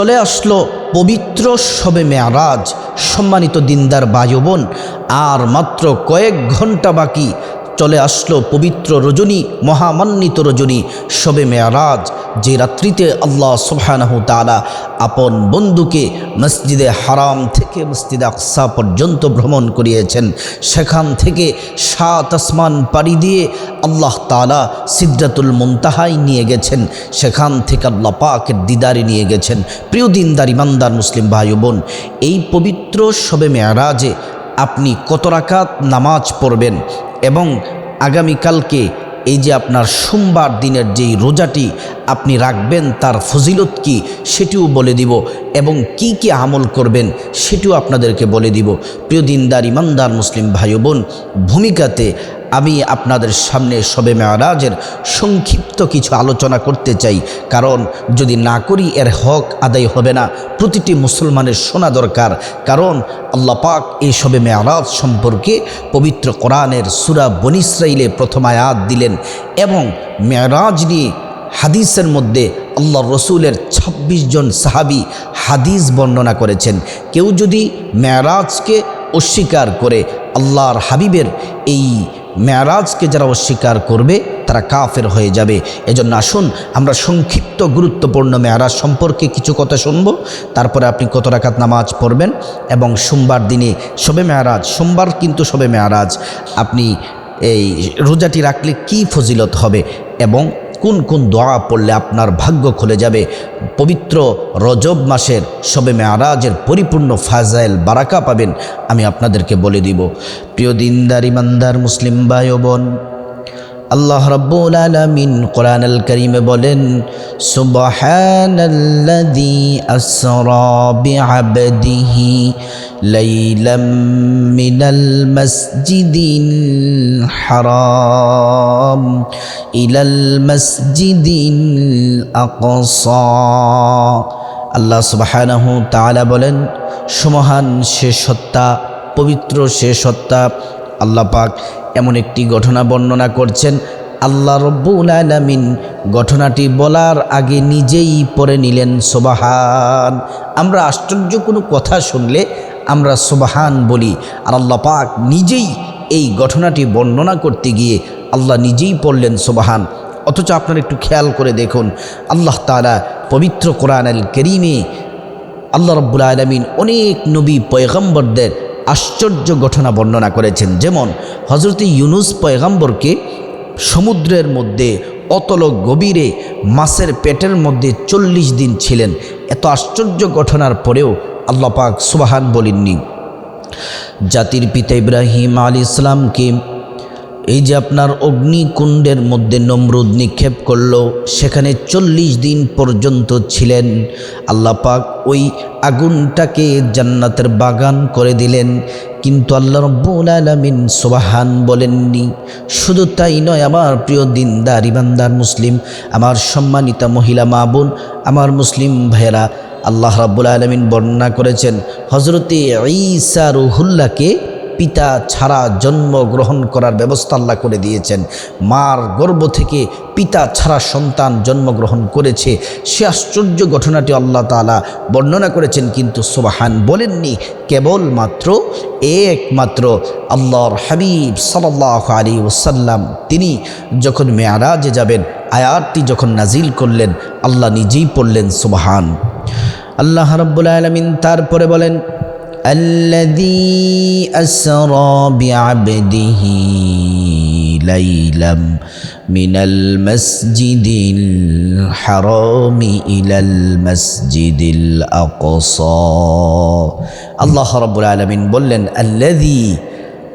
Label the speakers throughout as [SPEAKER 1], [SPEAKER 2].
[SPEAKER 1] চলে আসলো পবিত্র সবে মেয়ারাজ, সম্মানিত দিনদার বায়ুবন আর মাত্র কয়েক ঘণ্টা বাকি, চলে আসলো পবিত্র রজনী, মহামান্বিত রজনী সবে মেয়ারাজ। যে রাত্রিতে আল্লাহ সুবহানাহু তাআলা আপন বন্ধুকে মসজিদে হারাম থেকে মসজিদে আকসা পর্যন্ত ভ্রমণ করিয়েছেন, সেখান থেকে সাত আসমান পাড়ি দিয়ে আল্লাহ তাআলা সিদ্রাতুল মুনতাহাই নিয়ে গেছেন, সেখান থেকে আল্লাহ পাকের দিদারে নিয়ে গেছেন। প্রিয় দিনদার, ইমানদার মুসলিম ভাই বোন, এই পবিত্র শবে মেয়ারাজে আপনি কত রাকাত নামাজ পড়বেন এবং আগামীকালকে এই যে আপনার সোমবার দিনের যেই রোজাটি আপনি রাখবেন, তার ফজিলত কি সেটিও বলে দিব এবং কি কি আমল করবেন সেটিও আপনাদেরকে বলে দিব। প্রিয় দিনদার, ইমানদার মুসলিম ভাই বোন, ভূমিকাতে আমি আপনাদের সামনে সবে মেয়ারাজের সংক্ষিপ্ত কিছু আলোচনা করতে চাই। কারণ যদি না করি, এর হক আদায় হবে না। প্রতিটি মুসলমানের শোনা দরকার। কারণ আল্লাহ পাক এই সবে মেয়ারাজ সম্পর্কে পবিত্র কোরআনের সুরা বনিসরাইলে প্রথম আয়াত দিলেন এবং মেয়ারাজ নিয়ে হাদিসের মধ্যে আল্লাহ রসুলের ২৬ জন সাহাবি হাদিস বর্ণনা করেছেন। কেউ যদি মেয়ারাজকে অস্বীকার করে, আল্লাহর হাবিবের এই মেয়ারাজকে যারা অস্বীকার করবে, তারা কাফের হয়ে যাবে। এজন্য আসুন, আমরা সংক্ষিপ্ত গুরুত্বপূর্ণ মেয়ারাজ সম্পর্কে কিছু কথা শুনব। তারপরে আপনি কত রাকাত নামাজ পড়বেন এবং সোমবার দিনে শবে মেয়ারাজ, সোমবার কিন্তু শবে মেয়ারাজ, আপনি এই রোজাটি রাখলে কি ফজিলত হবে এবং কোন কোন দোয়া পড়লে আপনার ভাগ্য খুলে যাবে? পবিত্র রজব মাসের সবে মেয়ারাজের পরিপূর্ণ ফাজাইল বারাকা পাবেন, আমি আপনাদেরকে বলে দিব। প্রিয় দিনদার, ইমানদার, মুসলিম ভাই বোন আল্লাহ রাব্বুল আলামিন কোরআন আল করিমে বলেন, সুবহানাল্লাযী আসরা বিআবদিহি লাইলাম মিনাল মাসজিদিল হারাম ইলাল মাসজিদিল আকসা। আল্লাহ সুবহানাহু তাআলা বলেন, সুমহান সে সত্তা, পবিত্র সে সত্তা, আল্লাহ এমন একটি ঘটনা বর্ণনা করছেন, আল্লাহ রব্বুল আলামিন ঘটনাটি বলার আগে নিজেই পড়ে নিলেন, সোবাহান। আমরা আশ্চর্য কোনো কথা শুনলে আমরা সোবাহান বলি, আর আল্লাহ পাক নিজেই এই ঘটনাটি বর্ণনা করতে গিয়ে আল্লাহ নিজেই পড়লেন, সোবাহান। অথচ আপনারা একটু খেয়াল করে দেখুন, আল্লাহ তালা পবিত্র কোরআন আল করিমে আল্লাহ রব্বুল আলমিন অনেক নবী, পয়গম্বরদের আশ্চর্য ঘটনা বর্ণনা করেছেন। যেমন হজরত ইউনুস পয়গাম্বরকে সমুদ্রের মধ্যে অতল গভীরে মাছের পেটের মধ্যে চল্লিশ দিন ছিলেন। এত আশ্চর্য ঘটনার পরেও আল্লাপাক সুবাহান বলেননি। জাতির পিতা ইব্রাহিম আলী ইসলামকে এই যে আপনার অগ্নিকুণ্ডের মধ্যে নমরুদ নিক্ষেপ করল, সেখানে চল্লিশ দিন পর্যন্ত ছিলেন। আল্লাহ পাক ওই আগুনটাকে জান্নাতের বাগান করে দিলেন, কিন্তু আল্লাহ রব্বুল আলমিন সোবাহান বলেননি। শুধু তাই নয়, আমার প্রিয় দিনদার, ইমানদার মুসলিম, আমার সম্মানিতা মহিলা মা বোন, আমার মুসলিম ভাইয়েরা, আল্লাহ রাব্বুল আলমিন বর্ণনা করেছেন হজরতে ঈসা রুহুল্লাহকে পিতা ছাড়া জন্ম গ্রহণ করার ব্যবস্থা আল্লাহ করে দিয়েছেন। মার গর্ভ থেকে পিতা ছাড়া সন্তান জন্মগ্রহণ করেছে। সে আশ্চর্য ঘটনাটি আল্লাহ তালা বর্ণনা করেছেন কিন্তু সোবাহান বলেননি। কেবলমাত্র একমাত্র আল্লাহর হাবিব সাল্লাহ আলী ওসাল্লাম তিনি যখন মেয়ারাজে যাবেন, আয়াতটি যখন নাজিল করলেন, আল্লাহ নিজেই পড়লেন সোবাহান। আল্লাহ রব্বুল আলমিন তারপরে বলেন الذي أسرى بعبده ليلا من المسجد الحرام إلى المسجد الأقصى الله رب العالمين বললেন الذي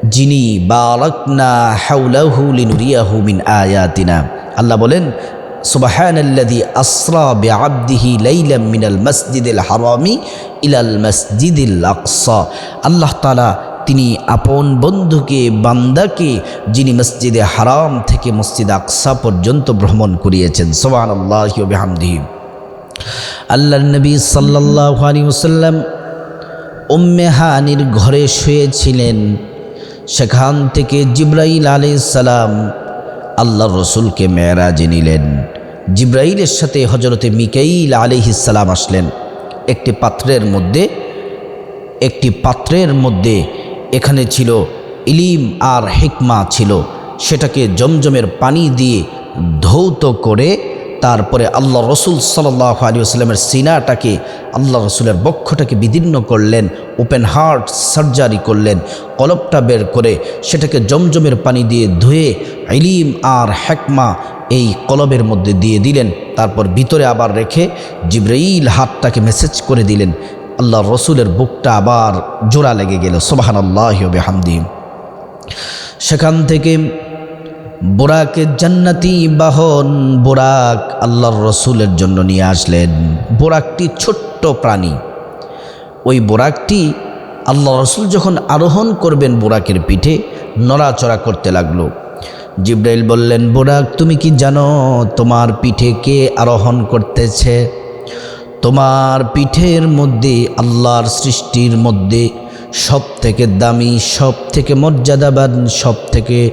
[SPEAKER 1] যিনি বারাকনা হাউলাহু লিনুরিয়াহু মিন আয়াতিনা আল্লাহ বলেন সুবাহানাল্লাযী আসরা বিআবদিহি লাইলাম মিনাল মাসজিদিল হারামি ইলাল মাসজিদিল আকসা। আল্লাহ তাআলা তিনি আপন বন্ধুকে, বান্দাকে, যিনি মসজিদে হারাম থেকে মসজিদ আকসা পর্যন্ত ভ্রমণ করিয়েছেন। সোবান আল্লাহ বিহামদিহি। আল্লাহ নবী সাল্লাল্লাহু আলাইহি ওয়াসাল্লাম উম্মে হানির ঘরে শুয়েছিলেন। সেখান থেকে জিব্রাইল আলাইহিস সালাম আল্লাহ রসুলকে মেয়েরাজে নিলেন। জিব্রাইলের সাথে হজরতে মিকাইল আলিহিসাল্লাম আসলেন। একটি পাত্রের মধ্যে, একটি পাত্রের মধ্যে এখানে ছিল ইলিম আর হেকমা ছিল। সেটাকে জমজমের পানি দিয়ে ধৌত করে তারপরে আল্লাহ রসুল সাল্লাহ আলী আসলামের সিনাটাকে আল্লাহ রসুলের বক্ষটাকে বিদীর্ণ করলেন ওপেন হার্ট সার্জারি করলেন, কলপটা বের করে সেটাকে জমজমের পানি দিয়ে ধুয়ে ইলিম আর হেকমা এই কলবের মধ্যে দিয়ে দিলেন। তারপর ভিতরে আবার রেখে জিব্রাইল হাতটাকে মেসেজ করে দিলেন। আল্লাহ রসুলের বুকটা আবার জোড়া লেগে গেল। সোবাহান আল্লাহ হামদিম সেখান থেকে বোরাকে জান্নাতি বাহন বোরাক আল্লাহর রসুলের জন্য নিয়ে আসলেন। বোরাকটি ছোট্ট প্রাণী। ওই বোরাকটি আল্লাহ রসুল যখন আরোহণ করবেন বোরাকের পিঠে, নড়াচড়া করতে লাগল। জিব্রাইল বললেন, বোরাক, তুমি কি জানো তোমার পিঠে কে আরোহণ করতেছে? তোমার পিঠের মধ্যে আল্লাহর সৃষ্টির মধ্যে সব থেকে দামি সব থেকে মর্যাদাবান সব থেকে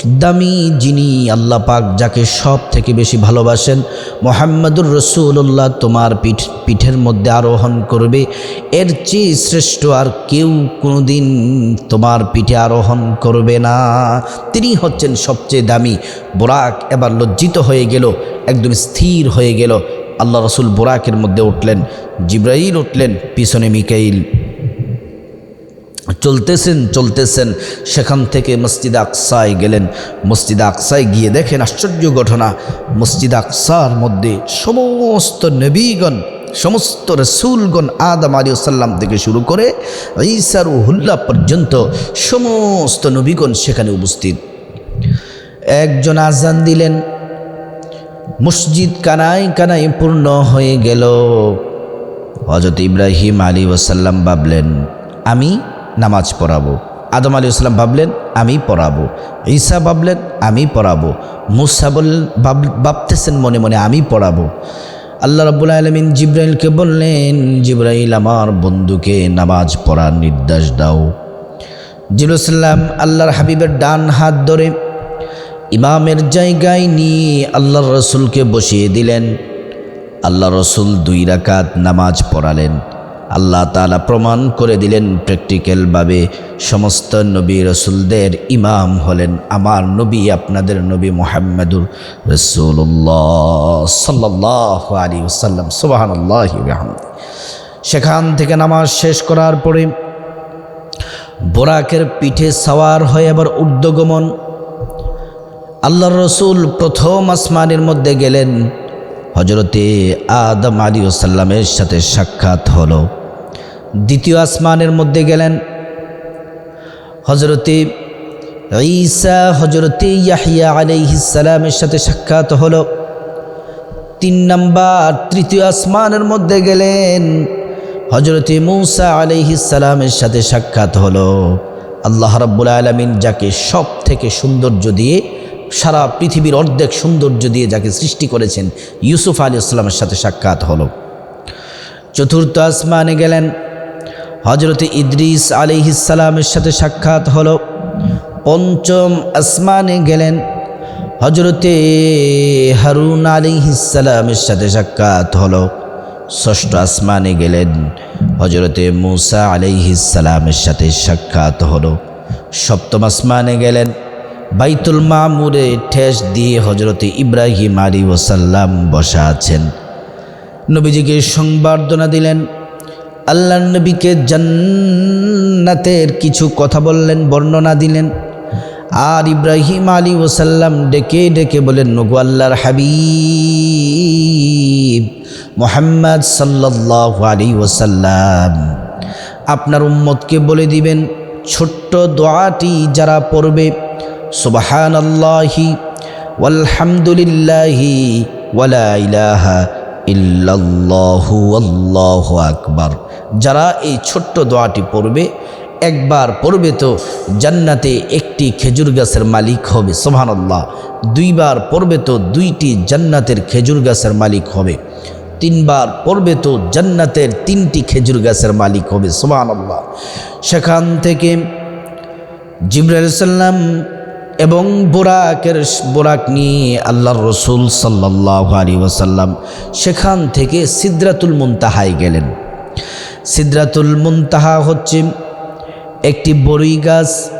[SPEAKER 1] দামি যিনি আল্লাহ পাক যাকে সব থেকে বেশি ভালোবাসেন, মোহাম্মদুর রসুল্লাহ তোমার পিঠ, পিঠের মধ্যে আরোহণ করবে। এর চেয়ে শ্রেষ্ঠ আর কেউ কোনোদিন তোমার পিঠে আরোহণ করবে না। তিনি হচ্ছেন সবচেয়ে দামি। বোরাক এবার লজ্জিত হয়ে গেল, একদম স্থির হয়ে গেল। আল্লাহ রসুল বোরাকের মধ্যে উঠলেন, জিব্রাইল উঠলেন, পিছনে মিকাইল। চলতেছেন চলতেছেন। সেখান থেকে মসজিদ আকসায় গেলেন। মসজিদ আকসায় গিয়ে দেখেন আশ্চর্য ঘটনা। মসজিদ আকসার মধ্যে সমস্ত নবীগণ, সমস্ত রসুলগণ আদম আলী সাল্লাম থেকে শুরু করে ঈসার হুল্লা পর্যন্ত সমস্ত নবীগণ সেখানে উপস্থিত। একজন আজান দিলেন। মসজিদ কানায় কানায় পূর্ণ হয়ে গেল। হজরত ইব্রাহিম আলী ওসাল্লাম ভাবলেন, আমি নামাজ পড়াবো। আদম আলী আসলাম ভাবলেন, আমি পড়াবো। ঈসা ভাবলেন, আমি পড়াবো। মুসা বললেন ভাবতেছেন মনে মনে, আমি পড়াবো। আল্লাহ রাবুল আলমিন জিব্রাইলকে বললেন, জিব্রাইল, আমার বন্ধুকে নামাজ পড়ার নির্দেশ দাও। জিরুসাল্লাম আল্লাহর হাবিবের ডান হাত ধরে ইমামের জায়গায় নিয়ে আল্লাহ রসুলকে বসিয়ে দিলেন। আল্লাহ রসুল দুই রাকাত নামাজ পড়ালেন। আল্লাহ তালা প্রমাণ করে দিলেন প্র্যাকটিক্যালভাবে সমস্ত নবী রসুলদের ইমাম হলেন আমার নবী, আপনাদের নবী মোহাম্মদুর রসুল্লাহ সাল্লাহ আলী ওসাল্লাম সুবাহান্লাহ সেখান থেকে নামাজ শেষ করার পরে বোরাকের পিঠে সাওয়ার হয়ে আবার ঊর্ধ্বগমন। আল্লাহ রসুল প্রথম আসমানের মধ্যে গেলেন। হজরতে আদম আলী ওসাল্লামের সাথে সাক্ষাৎ হলো। দ্বিতীয় আসমানের মধ্যে গেলেন। হজরতে ঈসা হজরতে ইয়াহিয়া আলাইহিসালামের সাথে সাক্ষাৎ হলো। তিন নাম্বার তৃতীয় আসমানের মধ্যে গেলেন। হজরতে মৌসা আলাইহিসালামের সাথে সাক্ষাৎ হলো। আল্লাহ রাব্বুল আলমিন যাকে সব থেকে সৌন্দর্য দিয়ে, সারা পৃথিবীর অর্ধেক সৌন্দর্য দিয়ে যাকে সৃষ্টি করেছেন, ইউসুফ আলী আসলামের সাথে সাক্ষাৎ হলো। চতুর্থ আসমানে গেলেন। হজরত ইদ্রিস আলিহিসালামের সাথে সাক্ষাৎ হলো। পঞ্চম আসমানে গেলেন। হজরতে হারুন আলিহিসালামের সাথে সাক্ষাৎ হলো। ষষ্ঠ আসমানে গেলেন। হজরতে মুসা আলিহিসালামের সাথে সাক্ষাৎ হলো। সপ্তম আসমানে গেলেন। বাইতুল মামুরে ঠেস দিয়ে হজরতে ইব্রাহিম আলী ওসাল্লাম বসা আছেন। নবীজিকে সংবর্ধনা দিলেন। আল্লাহ নবীকে জান্নাতের কিছু কথা বললেন, বর্ণনা দিলেন। আর ইব্রাহিম আলী ওসাল্লাম ডেকে ডেকে বলেন নগু আল্লাহর হাবিব, মোহাম্মদ সাল্লাহ আলী ওসাল্লাম আপনার উম্মতকে বলে দিবেন, ছোট্ট দোয়াটি যারা পড়বে সুবাহান আল্লাহি ওয়ালহামদুলিল্লাহি ওয়ালা ইলাহা ইল্লাল্লাহু আকবার। যারা এই ছোট্ট দোয়াটি পড়বে, একবার পড়বে তো জান্নাতে একটি খেজুর গাছের মালিক হবে সোহানাল্লাহ দুইবার পড়বে তো দুইটি জান্নাতের খেজুর গাছের মালিক হবে। তিনবার পড়বে তো জান্নাতের তিনটি খেজুর গাছের মালিক হবে সোহানাল্লাহ সেখান থেকে জিব্রাইল সাল্লাম এবং বোরাকের বোরাক নিয়ে আল্লাহর রসুল সাল্লাহ আলী ওসাল্লাম সেখান থেকে সিদ্রাতুল মুনতাহায় গেলেন। সিদ্রাতুল মুনতাহা হচ্ছে একটি বড়ই গাছ।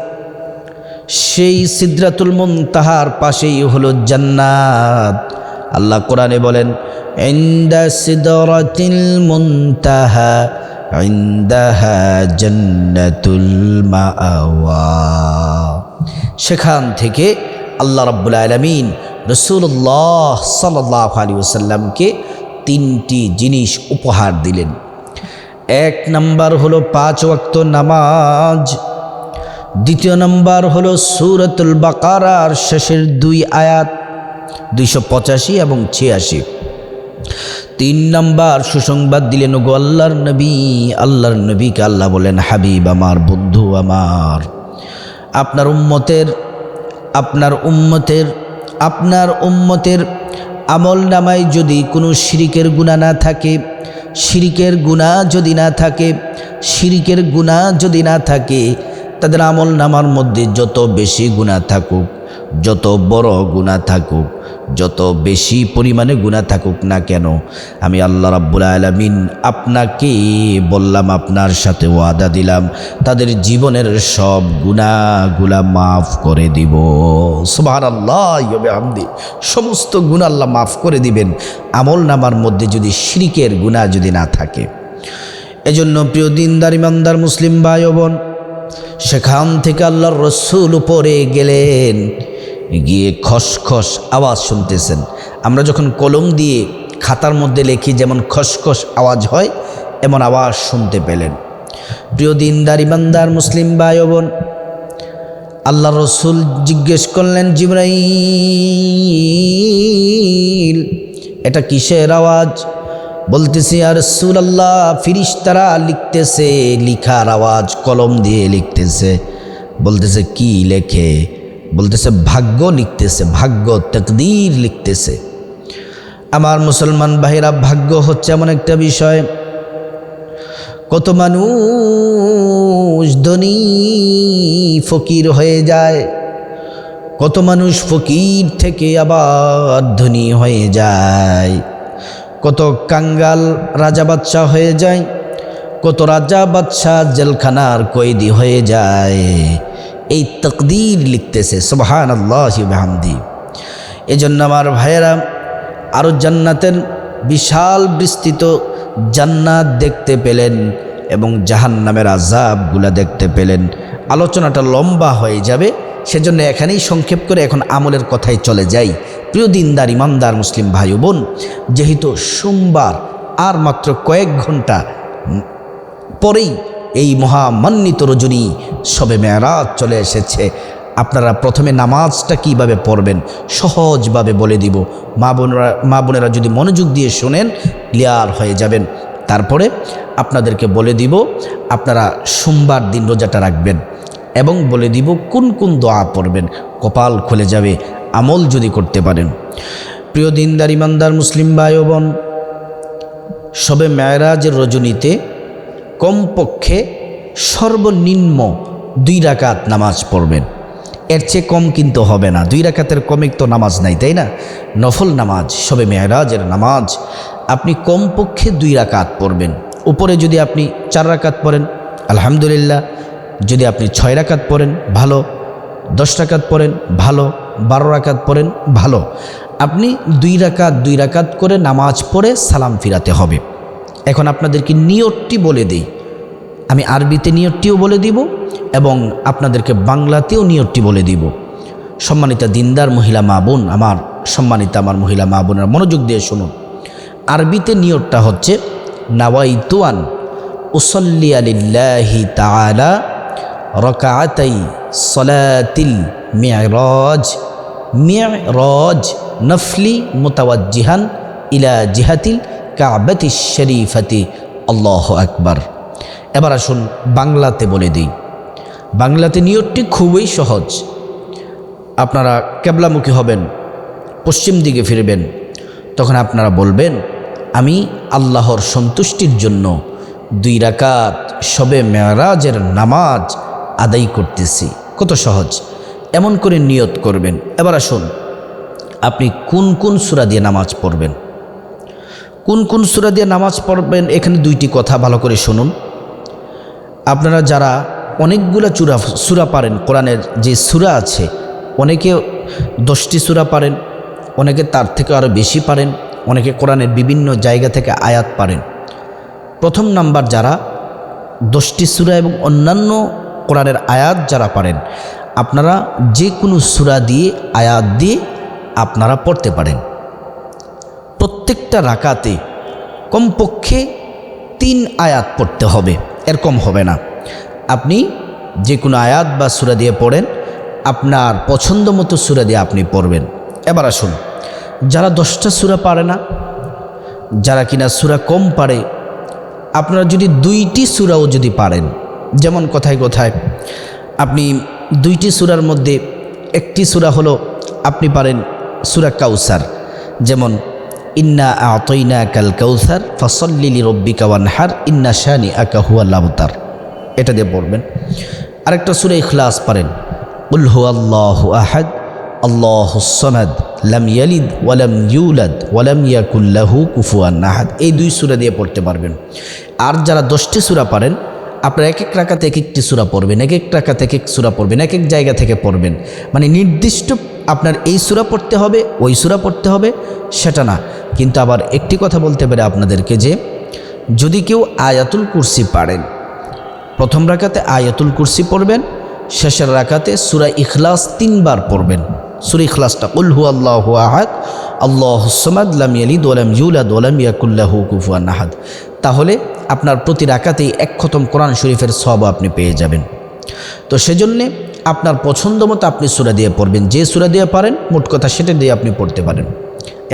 [SPEAKER 1] সেই সিদ্রাতুল মুনতাহার পাশেই হলো জান্নাত। আল্লাহ কোরআনে বলেন, ইন্দা সিদরাতিল মুনতাহা, ইন্দাহা জান্নাতুল মাআওয়া সেখান থেকে আল্লাহ রাব্বুল আলামিন রসুল্লাহ সাল্লাহ আলী ওসাল্লামকে তিনটি জিনিস উপহার দিলেন। এক নাম্বার হলো পাঁচ ওয়াক্ত নামাজ। দ্বিতীয় নাম্বার হলো সুরতুল বাকারার শেষের দুই আয়াত, দুইশো পঁচাশি এবং ছিয়াশি। তিন নাম্বার সুসংবাদ দিলেন গো আল্লাহর নবী, আল্লাহর নবীকে আল্লাহ বলেন, হাবিব আমার, বন্ধু আমার। আপনার উম্মতের আপনার উম্মতের আপনার উম্মতের আমল নামায় যদি কোনো শিরিকের গুণা না থাকে, শিরিকের গুণা যদি না থাকে, শিরিকের গুণা যদি না থাকে তাদের আমল নামার মধ্যে যত বেশি গুণা থাকুক, যত বড় গুণা থাকুক, যত বেশি পরিমাণে গুণা থাকুক না কেন, আমি আল্লাহ রাব্বুল আলমিন আপনাকে বললাম, আপনার সাথে ওয়াদা দিলাম, তাদের জীবনের সব গুণাগুলা মাফ করে দিব। সুবাহ আল্লাহ সমস্ত গুণা আল্লাহ মাফ করে দিবেন। আমল নামার মধ্যে যদি শিরিকের গুণা যদি না থাকে। এজন্য প্রিয় দিনদার, ইমানদার, মুসলিম ভাই বোন সেখান থেকে আল্লাহর রসুল উপরে গেলেন। গিয়ে খসখস আওয়াজ শুনতেছেন। আমরা যখন কলম দিয়ে খাতার মধ্যে লিখি, যেমন খসখস আওয়াজ হয়, এমন আওয়াজ শুনতে পেলেন। প্রিয় দিনদার, ইমানদার মুসলিম ভাই বোন আল্লাহ রসুল জিজ্ঞেস করলেন, জিব্রাইল, এটা কিসের আওয়াজ? বলতেছি আর রসুল আল্লাহ ফিরিস্তারা লিখতেছে, লিখার আওয়াজ কলম দিয়ে লিখতেছে। বলতেছে, কি লেখে? বলতেছে, ভাগ্য লিখতেছে, ভাগ্য তকদির লিখতেছে। আমার মুসলমান ভাইরা ভাগ্য হচ্ছে এমন একটা বিষয়। কত মানুষ ধনী, ফকির হয়ে যায়। কত মানুষ ফকির থেকে আবার ধনী হয়ে যায়। কত কাঙ্গাল রাজা বাচ্চা হয়ে যায়, কত রাজা বাচ্চা জেলখানার কয়েদি হয়ে যায়। এই তকদির লিখতেছে সুবহান আল্লাহামদি এজন্য আমার ভাইয়েরা আরও জান্নাতের বিশাল বিস্তৃত জান্নাত দেখতে পেলেন এবং জাহান নামের আজাবগুলা দেখতে পেলেন। আলোচনাটা লম্বা হয়ে যাবে। সেজন্য এখানেই সংক্ষেপ করে এখন আমলের কথায় চলে যাই। প্রিয় দিনদার, ইমানদার মুসলিম ভাই বোন, যেহেতু সোমবার আর মাত্র কয়েক ঘণ্টা পরেই এই মহামান্বিত রজনী সবে মেয়ারাজ চলে এসেছে, আপনারা প্রথমে নামাজটা কীভাবে পড়বেন সহজভাবে বলে দিব। মা বোনেরা মা বোনেরা যদি মনোযোগ দিয়ে শোনেন, ক্লিয়ার হয়ে যাবেন। তারপরে আপনাদেরকে বলে দিব, আপনারা সোমবার দিন রোজাটা রাখবেন। এবং বলে দিব, কোন কোন দোয়া পড়বেন? কপাল খুলে যাবে, আমল যদি করতে পারেন। প্রিয় দিনদার, ইমানদার মুসলিম ভাই বোন সবে মেয়রাজের রজনীতে কমপক্ষে সর্বনিম্ন দুই রাকাত নামাজ পড়বেন। এর চেয়ে কম কিন্তু হবে না। দুই রাকাতের কমে তো নামাজ নাই, তাই না? নফল নামাজ, সবে মেয়রাজের নামাজ আপনি কমপক্ষে দুই রাকাত পড়বেন। উপরে যদি আপনি চার রাকাত পড়েন, আলহামদুলিল্লাহ যদি আপনি ছয় রাকাত পড়েন, ভালো। দশ রাকাত পড়েন, ভালো। বারো রাকাত পড়েন, ভালো। আপনি দুই রাকাত দুই রাকাত করে নামাজ পড়ে সালাম ফিরাতে হবে। এখন আপনাদেরকে নিয়তটি বলে দিই। আমি আরবিতে নিয়তটিও বলে দিব এবং আপনাদেরকে বাংলাতেও নিয়তটি বলে দিব। সম্মানিতা দিনদার মহিলা মা বোন, আমার সম্মানিতা আমার মহিলা মা বোনের, মনোযোগ দিয়ে শুনুন। আরবিতে নিয়তটা হচ্ছে, নাওয়াইতুয়ান উসল্লি আলিল্লাহি তালা রকাতাই সলাতিল মেয়রজ মেয়রজ নফলি মোতাওয়াজিহান ইলা জিহাতিল কাবাতি শরীফাতি। আল্লাহ আকবার। এবার আসুন বাংলাতে বলে দিই। বাংলাতে নিয়তটি খুবই সহজ। আপনারা কেবলামুখী হবেন, পশ্চিম দিকে ফিরবেন। তখন আপনারা বলবেন, আমি আল্লাহর সন্তুষ্টির জন্য দুই রাকাত সবে মেয়ারাজের নামাজ আদায় করতেছি। কত সহজ। এমন করে নিয়ত করবেন। এবার আসুন, আপনি কোন কোন সুরা দিয়ে নামাজ পড়বেন? কোন কোন সুরা দিয়ে নামাজ পড়বেন? এখানে দুইটি কথা ভালো করে শুনুন। আপনারা যারা অনেকগুলো চূড়া, সুরা পারেন, কোরআনের যে সুরা আছে, অনেকে দশটি সুরা পারেন, অনেকে তার থেকে আরও বেশি পারেন, অনেকে কোরআনের বিভিন্ন জায়গা থেকে আয়াত পারেন। প্রথম নাম্বার যারা দশটি সুরা এবং অন্যান্য কোরআনের আয়াত যারা পারেন, আপনারা যে কোনো সুরা দিয়ে আয়াত দিয়ে আপনারা পড়তে পারেন। প্রত্যেকটা রাকাতে কমপক্ষে তিন আয়াত পড়তে হবে, এর কম হবে না। আপনি যে কোনো আয়াত বা সুরা দিয়ে পড়েন, আপনার পছন্দ মতো সুরা দিয়ে আপনি পড়বেন। এবার আসুন, যারা দশটা সুরা পারে না, যারা কিনা সুরা কম পারে, আপনারা যদি দুইটি সুরাও যদি পারেন যেমন কথায় কথায় আপনি দুইটি সুরার মধ্যে একটি সুরা হলো, আপনি পারেন সুরা কাউসার, যেমন, ইন্না আতইনা কাল কাউসার ফসল্লিলি রব্বিকা ওয়ানহার ইন্না শানি আকা হুয়া লাবতার এটা দিয়ে পড়বেন। আরেকটা সুরা ইখলাস পারেন উল্হু আল্লাহ আহাদ আল্লাহ লাম ইয়ালিদ ওয়ালাম ইউলাদ ওয়ালাম ইয়াকুল্লাহু কুফুয়ান এই দুই সুরা দিয়ে পড়তে পারবেন। আর যারা দশটি সুরা পারেন আপনার এক এক রাকাতে এক একটি সুরা পড়বেন, এক এক রাকাতে এক এক সুরা পড়বেন, এক এক জায়গা থেকে পড়বেন। মানে নির্দিষ্ট আপনার এই সুরা পড়তে হবে, ওই সুরা পড়তে হবে, সেটা না। কিন্তু আবার একটি কথা বলতে পারে আপনাদেরকে যে, যদি কেউ আয়াতুল কুরসি পারেন, প্রথম রাকাতে আয়াতুল কুরসি পড়বেন, শেষের রাকাতে সুরা ইখলাস তিনবার পড়বেন। সুরা ইখলাসটা উল্হু আল্লাহ আহাদ, আল্লাহ সমাদ, লাম ইয়ালিদ ওলাম ইউলাদ ওলাম ইয়াকুল্লাহু আহাদ। তাহলে আপনার প্রতি রাকাতেই এক খতম কোরআন শরীফের সব আপনি পেয়ে যাবেন। তো সেজন্যে আপনার পছন্দ মতো আপনি সুরা দিয়ে পড়বেন, যে সুরা দিয়ে পারেন, মোট কথা সেটা দিয়ে আপনি পড়তে পারেন।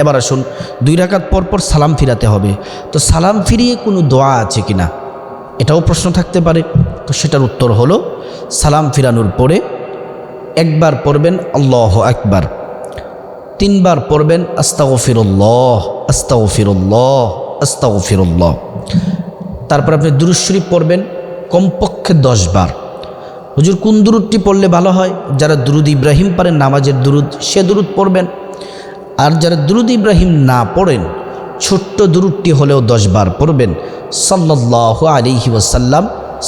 [SPEAKER 1] এবার আসুন, দুই রাকাত পর পর সালাম ফিরাতে হবে। তো সালাম ফিরিয়ে কোনো দোয়া আছে কি না এটাও প্রশ্ন থাকতে পারে। তো সেটার উত্তর হলো, সালাম ফিরানোর পরে একবার পড়বেন আল্লাহ একবার তিনবার পড়বেন আস্তাও ফিরুল্লাহ আস্তাও ফিরুল্লাহ আস্তাও ফিরুল্লাহ তারপর আপনি দুরুদ শরীফ পড়বেন, কমপক্ষে দশ বার হুজুর, কোন দুরুদটি পড়লে ভালো হয়? যারা দুরুদ ইব্রাহিম পারেন, নামাজের দুরুদ, সে দুরুদ পড়বেন। আর যারা দুরুদ ইব্রাহিম না পড়েন, ছোট্ট দুরুদটি হলেও দশ বার পড়বেন। সাল্লাহ আলিহি ওসাল্লাম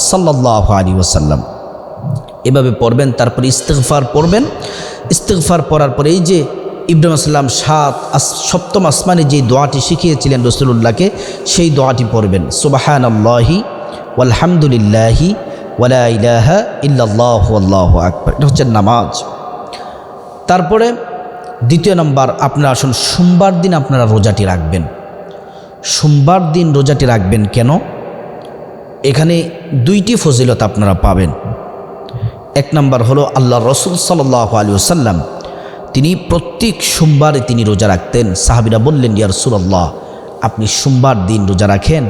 [SPEAKER 1] সাল্লাহ আলী ওসাল্লাম এভাবে পড়বেন, তারপরে ইস্তেকফার পড়বেন। ইস্তেকফার পড়ার পরে এই যে ইব্রাহিম আসলাম সাত সপ্তম আসমানে যে দোয়াটি শিখিয়েছিলেন রসুল্লাহকে সেই দোয়াটি পড়বেন সুবাহান আল্লাহি ওয়ালহামদুলিল্লাহি ওয়ালা ইল্লাল্লাহু আল্লাহু আকবার। এটা হচ্ছে নামাজ। তারপরে দ্বিতীয় নম্বর, আপনারা আসুন, সোমবার দিন আপনারা রোজাটি রাখবেন। সোমবার দিন রোজাটি রাখবেন কেন? এখানে দুইটি ফজিলত আপনারা পাবেন। এক নম্বর হলো আল্লাহ রসুল সাল্লাহ আলী সাল্লাম তিনি প্রত্যেক সোমবারে তিনি রোজা রাখতেন। সাহাবিরা বললেন, ইয়া রসুল্লাহ আপনি সোমবার দিন রোজা রাখেন?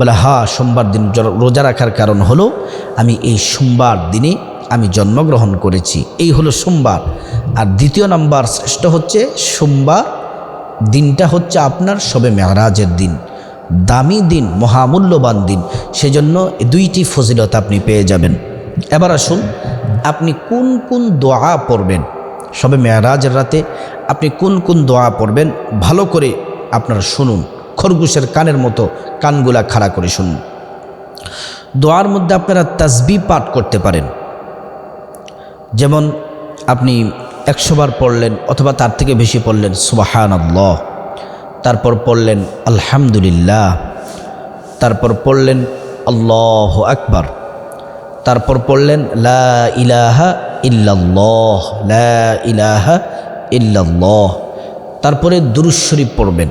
[SPEAKER 1] বলে, হা, সোমবার দিন রোজা রাখার কারণ হলো আমি এই সোমবার দিনে আমি জন্মগ্রহণ করেছি। এই হলো সোমবার। আর দ্বিতীয় নাম্বার শ্রেষ্ঠ হচ্ছে সোমবার দিনটা হচ্ছে আপনার সবে মেহরাজের দিন। দামি দিন, মহামূল্যবান দিন। সেজন্য দুইটি ফজিলত আপনি পেয়ে যাবেন। এবার আসুন, আপনি কোন কোন দোয়া পড়বেন? সবে মেয়ারাজের রাতে আপনি কোন কোন দোয়া পড়বেন, ভালো করে আপনারা শুনুন, খরগোশের কানের মতো কানগুলা খাড়া করে শুনুন। দোয়ার মধ্যে আপনারা তাজবি পাঠ করতে পারেন। যেমন আপনি একশোবার পড়লেন অথবা তার থেকে বেশি পড়লেন সুবাহান আল্লাহ তারপর পড়লেন, আলহামদুলিল্লাহ। তারপর পড়লেন, আল্লাহ আকবার। তারপর পড়লেন, লা ইলাহা ইল্লাল্লাহ, লা ইলাহা ইল্লাল্লাহ। তারপরে দুরুদ শরীফ পড়বেন,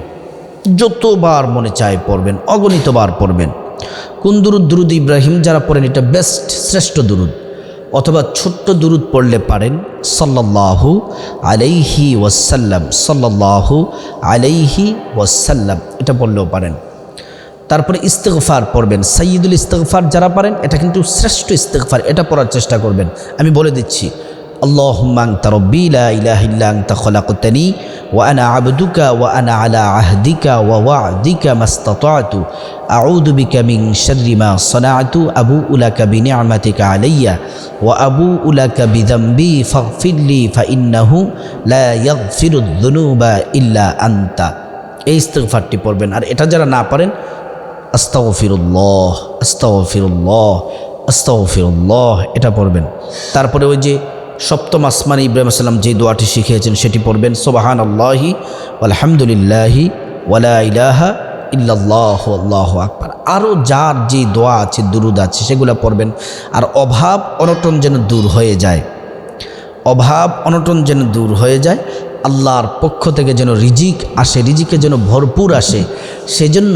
[SPEAKER 1] যতবার মনে চায় পড়বেন, অগণিতবার পড়বেন। কোন দুরুদ? দুরুদ ইব্রাহিম যারা পড়েন, এটা বেস্ট শ্রেষ্ঠ দুরুদ। অথবা ছোট্ট দুরুদ পড়লে পারেন, সাল্লাল্লাহু আলাইহি ওয়াসাল্লাম, সাল্লাল্লাহু আলাইহি ওয়াসাল্লাম, এটা পড়লেও পারেন। তারপরে ইস্তেকফার পড়বেন। সাইয়দুল ইস্তেকফার যারা পারেন, এটা কিন্তু শ্রেষ্ঠ ইস্তেকফার এটা পড়ার চেষ্টা করবেন। আমি বলে দিচ্ছি আল্লাহমাং তারব্বি লা ইলাহা ইল্লা আনতা খলাকতানি, ওয়া আনা আবদুকা ও আনা আলা আহদিকা, ওয়া ওয়াদিকা মাস্তাতাতু, আউযু বিকা মিং শাররি মা সানাতু আবু উলা উলাকা বিনিআমাতিকা আলাইয়া, ওয়া আবু উলাকা বিযামবি ফাগফিরলি ফাইন্নাহু লা ইয়াগফিরুয যুনুবা ইল্লা আনতা। এই ইস্তিগফারটি পড়বেন। আর এটা যারা না পারেন আস্তাগফিরুল্লাহ আস্তাগফিরুল্লাহ আস্তাগফিরুল্লাহ, এটা পড়বেন। তারপরে ওই যে সপ্তম আসমান ইব্রাহিম সাল্লাম যে দোয়াটি শিখিয়েছেন, সেটি পড়বেন সোবাহান আল্লাহি আলহামদুলিল্লাহি ওয়ালা ইলাহা ইল্লাল্লাহ, আল্লাহ আকবার। আরও যার যে দোয়া আছে, দুরুদ আছে, সেগুলো পড়বেন। আর অভাব অনটন যেন দূর হয়ে যায়, অভাব অনটন যেন দূর হয়ে যায়, আল্লাহর পক্ষ থেকে যেন রিজিক আসে, রিজিকে যেন ভরপুর আসে, সেজন্য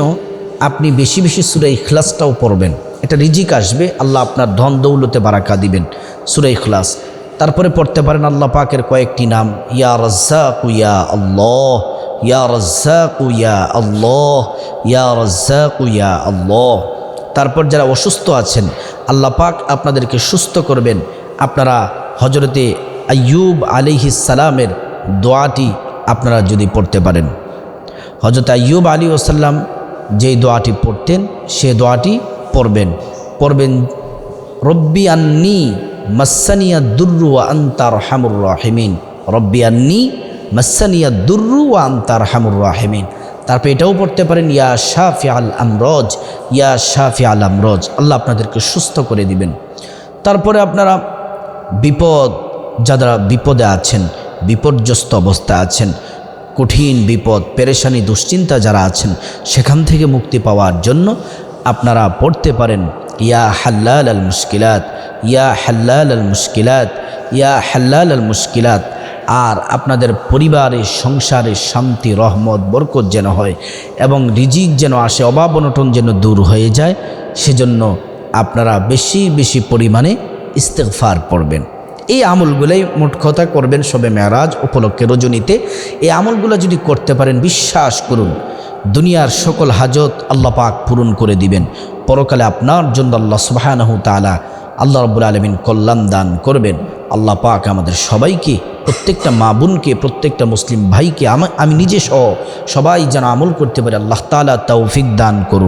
[SPEAKER 1] আপনি বেশি বেশি সুরে ইখলাসটাও পড়বেন। এটা রিজিক আসবে, আল্লাহ আপনার ধন দৌলতে বারাকা দিবেন সুরে ইখলাস। তারপরে পড়তে পারেন আল্লাহ পাকের কয়েকটি নাম, ইয়া রাজ্জাক ইয়া আল্লাহ, ইয়া রাজ্জাক ইয়া আল্লাহ, ইয়া রাজ্জাক ইয়া আল্লাহ। তারপর যারা অসুস্থ আছেন, আল্লাহ পাক আপনাদেরকে সুস্থ করবেন। আপনারা হজরতে আয়ুব সালামের দোয়াটি আপনারা যদি পড়তে পারেন। হজরত আয়ুব আলী ওসাল্লাম যেই দোয়াটি পড়তেন, সে দোয়াটি পড়বেন। পড়বেন, রব্বি আন্নি মাসানিয়া দুর্রু আন্তার হামুর রাহিমিন। রব্বি আন্নি মাসানিয়া দুর্রু আন্তার হামুর রাহিমিন। তারপর এটাও পড়তে পারেন, ইয়া শাফি আল আমরজ, ইয়া শাফি আল আমরজ। আল্লাহ আপনাদেরকে সুস্থ করে দিবেন। তারপরে আপনারা বিপদ, যারা বিপদে আছেন, বিপর্যস্ত অবস্থায় আছেন কঠিন বিপদ, পেরেশানি, দুশ্চিন্তা যারা আছেন, সেখান থেকে মুক্তি পাওয়ার জন্য আপনারা পড়তে পারেন, ইয়া হাল্লাল আল মুশকিলাত, ইয়া হাল্লাল আল মুশকিলাত, ইয়া হাল্লাল আল মুশকিলাত। আর আপনাদের পরিবারে, সংসারে শান্তি, রহমত, বরকত যেন হয় এবং রিজিক যেন আসে, অভাব অনটন যেন দূর হয়ে যায়, সেজন্য আপনারা বেশি বেশি পরিমাণে ইস্তেগফার পড়বেন। এই আমলগুলোই মোট কথা করবেন সবে মেয়ারাজ উপলক্ষে রজনীতে। এই আমলগুলো যদি করতে পারেন, বিশ্বাস করুন, দুনিয়ার সকল হাজত আল্লাহ পাক পূরণ করে দিবেন। পরকালে আপনার জন্য আল্লাহ সুবাহানহু তালা আল্লাহ রব্বুল আলমিন কল্যাণ দান করবেন। আল্লাহ পাক আমাদের সবাইকে, প্রত্যেকটা মা বোনকে, প্রত্যেকটা মুসলিম ভাইকে, আমা- আমি নিজে সহ সবাই যেন আমল করতে পারে, আল্লাহ তালা তৌফিক দান করুন।